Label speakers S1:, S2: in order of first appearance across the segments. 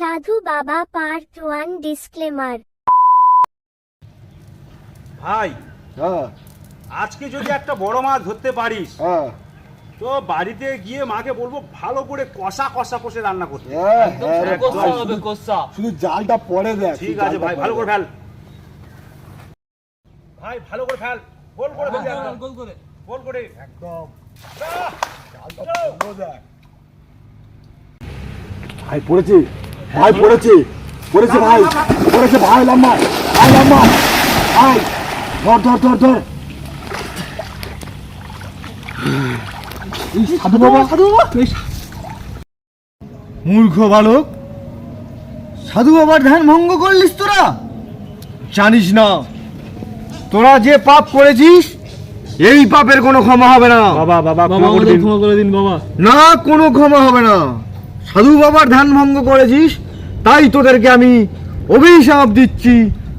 S1: সাধু বাবা part one disclaimer
S2: ভাই
S3: হ্যাঁ।
S2: আজকে যদি একটা বড় মাছ ধরতে পারিস
S3: হ্যাঁ।
S2: তো বাড়িতে গিয়ে মাকে বলব ভালো করে কষা কষা কষে রান্না করতে।
S3: হ্যাঁ, শুধু জালটা পরে দেখ
S2: ঠিক আছে ভাই ভালো করে ফেল। ভাই ভালো করে ফেল। গোল করে একদম।
S4: গোল করে।
S2: গোল করে।
S3: একদম। জালটা পুরো দেখ। ভাই পড়েছে ভাই পড়েছে। পড়েছে ভাই পড়েছে ভাই লম্বা। ভাই লম্বা। ভাই ধর ধর ধর ধর। সাধু বাবা। সাধু বাবা।
S5: মূর্খ বালক। সাধু বাবার ধ্যান ভঙ্গ করলিস তোরা? জানিস না। তোরা যে পাপ করেছিস এই পাপের কোনো ক্ষমা হবে না।
S2: বাবা বাবা
S4: ক্ষমা করে দিন বাবা।
S5: না কোনো ক্ষমা হবে না। সাধু বাবার ধ্যান ভঙ্গ করেছিস তাই তোদেরকে আমি অভিশাপ দিচ্ছি।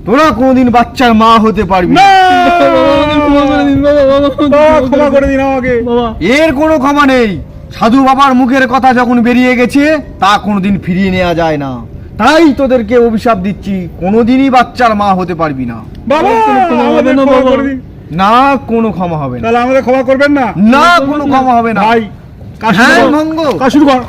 S5: তোরা কোনোদিন বাচ্চার মা হতে পারবি
S4: ক্ষমা করে দিন
S2: আমাকে।
S5: এর কোনো ক্ষমা নেই। সাধু বাবার মুখের কথা যখন বেরিয়ে গেছে তা কোনোদিন ফিরিয়ে নেওয়া যায় না। তাই তোদেরকে অভিশাপ দিচ্ছি কোনোদিনই বাচ্চার মা হতে পারবি না।
S4: না,
S5: কোনো ক্ষমা হবে না।
S2: তাহলে আমাদের ক্ষমা করবেন না?
S5: না কোনো ক্ষমা হবে না।
S2: ভাই কাজ শুরু
S5: ধ্যান ভঙ্গ।
S2: কাজ শুরু কর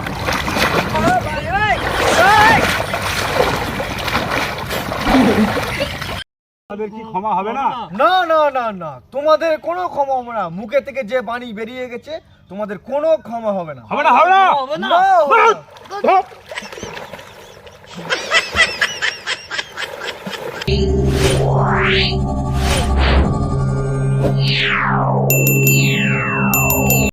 S2: আমাদের কি ক্ষমা হবে না?
S5: না না না না। তোমাদের কোনো ক্ষমা হবে না। মুখে থেকে যে বাণী বেরিয়ে গেছে তোমাদের কোনো ক্ষমা হবে না।
S2: হবে না হবে না?
S4: হবে না.